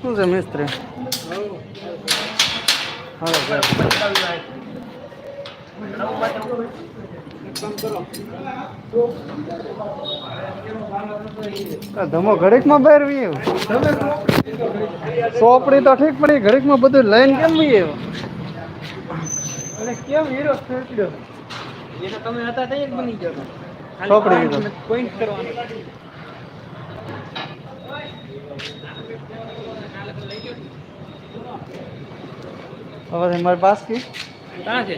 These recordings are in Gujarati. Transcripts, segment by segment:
શું છે મિસ્ત્રી હાલો સાહેબ આ ધમો ઘડીકમાં બહાર વી સોપડી તો ઠીક પડી ઘડીકમાં બધું લઈને કેમ વી અને કેમ હીરો ફેંક્યો એ તો તમે હતા ત્યાં જ બની ગયો સોપડી પોઈન્ટ કરવાનો. હવે મારી પાસ કી ક્યાં છે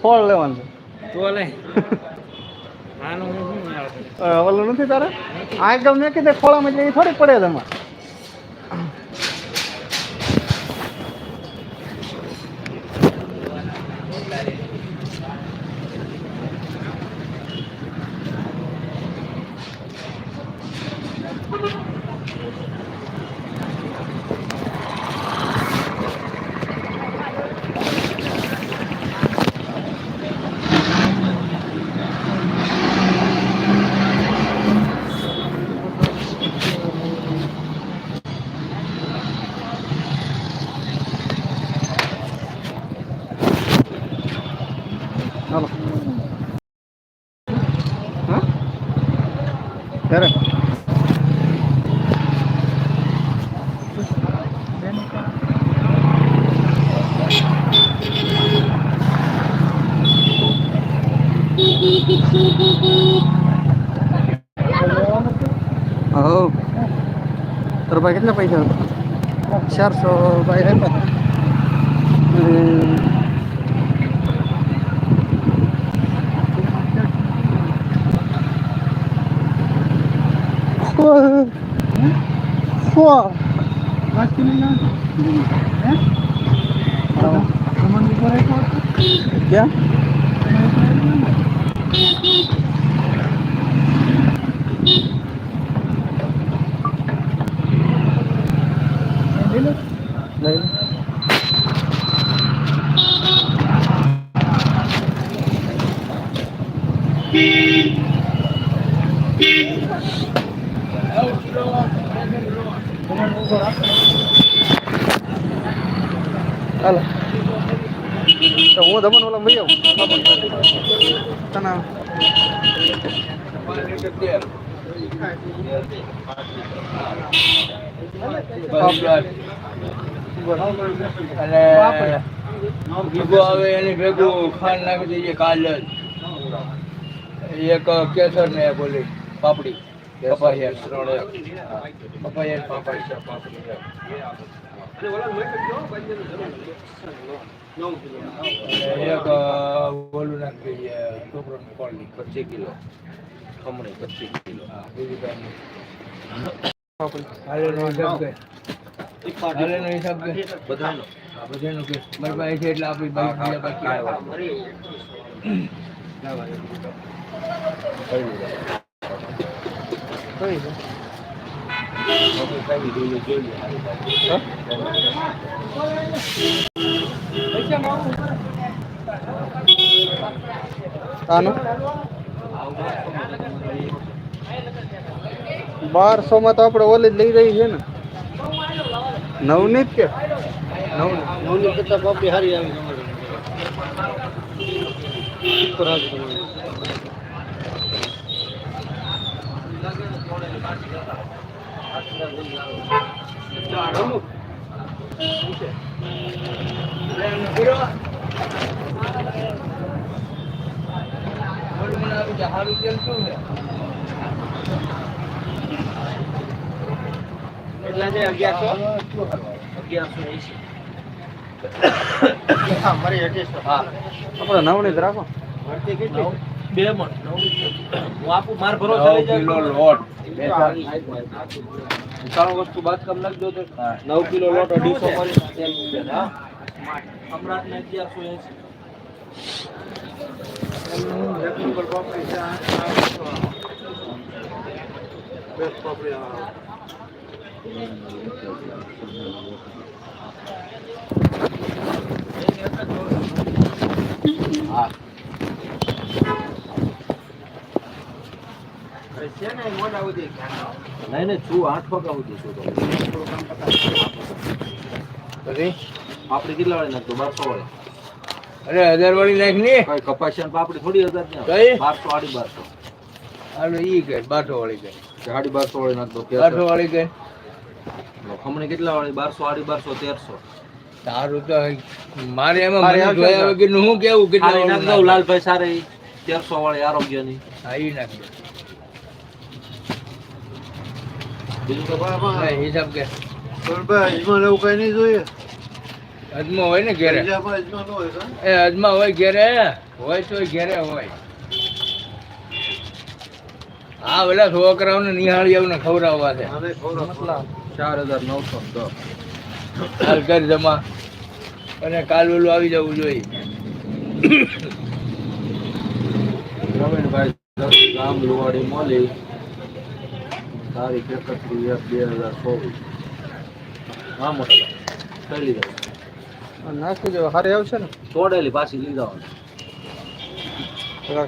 ખોળ લેવાનું. તો લે. આનું હું શું આવે ઓલું નથી તારે? આ ગમે કીધે ખોળામાં એટલે એ થોડી પડે તમારે. bakit na pa ito? Share so bayan pa. Wow. Wow. Mas kini na. Eh? Ano? Naman ko record. Yeah. હાલો તો હું દમણ ઓલા ભાઈ આવું તને અને ભેગું આવે એની ભેગું ખાંડ નાખી દઈએ કાલ જ એક કેસર ને બોલી પાપડી. પપાયા ત્રણ એક. પપાયા પાપડી પાપડી અને એક બોલું નાખી દઈએ છોકરોને કોળની પચીસ કિલો. ખમણી પચીસ કિલો. હા બીજું કાંઈ? નહીં હાલે નો હિસાબ કે હાલે નો હિસાબ કે બધાનો. હા બધાનો કે મારી પાસે છે એટલે આપણી બાઈક બીજા બાકી આવ્યા કઈ છે આનું? બારસો માં તો આપણે ઓલી જ લઈ રહી છે ને. નવનીત કે? નવનીત. નવની કરતા બાપડી હારી આવી સારું તેલ શું છે એટલા છે અગિયારસો. અગિયારસો એસી મારી અઢીસો હા. આપણે નવનીત રાખો. કેટલી? બે મણ હું આપું માર ભરોસે નવ લઈ. કિલો લોટ. ત્રણ વસ્તુ બાદકામ નાખી દો તો. નવ કિલો લોટ અઢીસો મણ. તેલ રૂપિયા હા સમ્રાટ ને અગિયારસો એસી હા છે ને મોટા સુધી નહીં નહીં છું આઠ વાગ્યા સુધી છું પછી? પાપડી કેટલા વાળી નાખતો બારસો વાળી. અરે હજાર વાળી નાખ ને. કઈ કપાસિયા ને પાપડી? થોડી હજાર કઈ? બારસો આડી બારસો. ઈ કે બારસો વાળી કે. સાડી બારસો વાળી નાખતો બારસો વાળી કે. ખમણી કેટલા વાળી? બારસો આડી બારસો તેરસો. તારું તો મારે એમાં જોયા. હું કેવું કેટલા નાખ દઉં લાલભાઈ સારી. તેરસો વાળી આરોગ્યની. હા એ નાખ દે. બીજું તો કોઈ હિસાબ કે. જોઈએ. અજમા હોય ને ઘેરે. એ અજમા હોય ઘેરે હોય તો ઘેરે હોય. હા પેલા છોકરાઓને નિહાળીઓને ખવડાવવા છે. ચાર હજાર નવસો દસ. હાલ કર જમા. અને કાલ વેલું આવી જવું જોઈએ. પ્રવીણભાઈ દસ ગામ લુવાડી મોલી તારીખ એકત્રીસ એક બે હજાર ચોવીસ. હા મોટા કઈ લીધા. નાખી દેવા. હારે આવશે ને? તોડેલી પાછી લીધા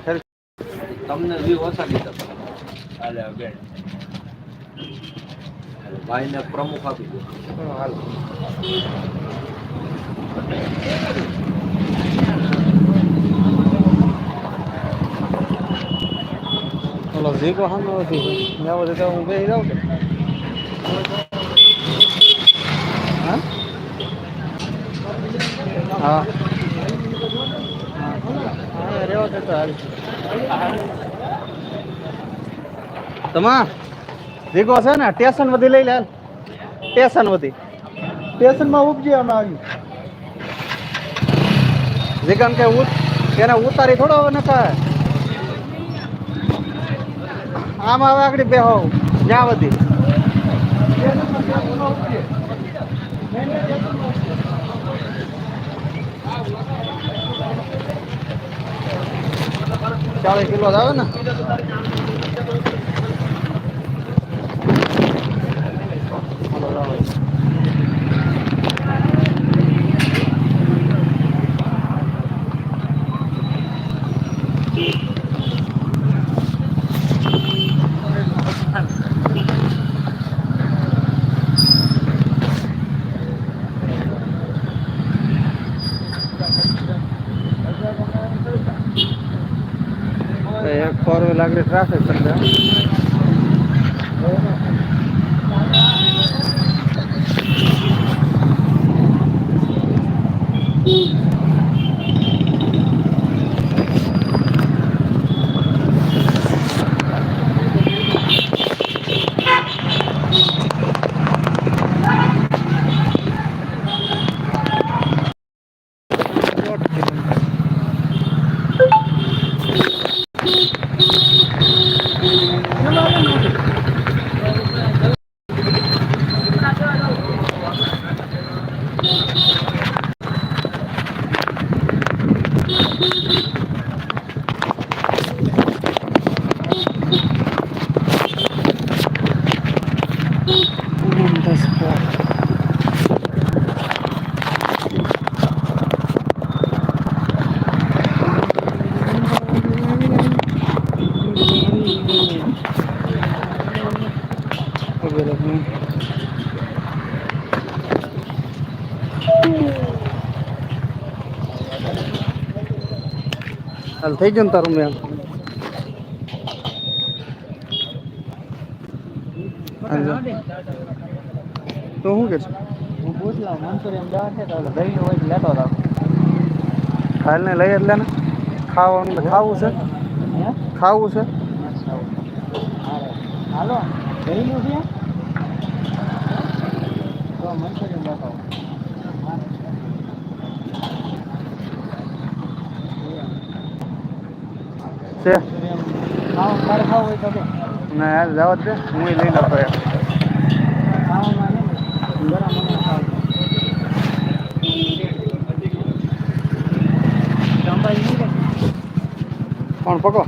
ખેર તમને વ્યૂ ઓછા લીધા હાલે બેન. ભાઈને પ્રમુખ આપી દો. હાલ. ઝીકો સામે નથી ત્યાં બધે તો હું બેસી જાઉં કે હા? રેવા તો હાલ. તમા જીગો છે ને ટેશન વધી લઈ લે ટેશન વધી. ટેશનમાં ઉપજી અમે આવ્યું જીગન કે ઉત એને ઉતારી થોડો નકા આમ હવે આગળ બેહો. જ્યાં વધી ચાલીસ કિલો આવે ને હાલો, જાઓ. તો એક ફોર વ્હીલ આગળ ટ્રાફિક કરી દે હાલ થઈ ગયું ને તારું મેં તો શું કે હું પૂછલા મંચુરિયન દવા છે? તો દહીં હોય લેતો હતો હાલ ને. લઈ એટલે ને ખાવાનું ખાવું છે. ખાવું છે. હાલો. દહીંનું છે? છે? ના હાલ જવા દે હું લઈ લઉં યાર. કોણ પકો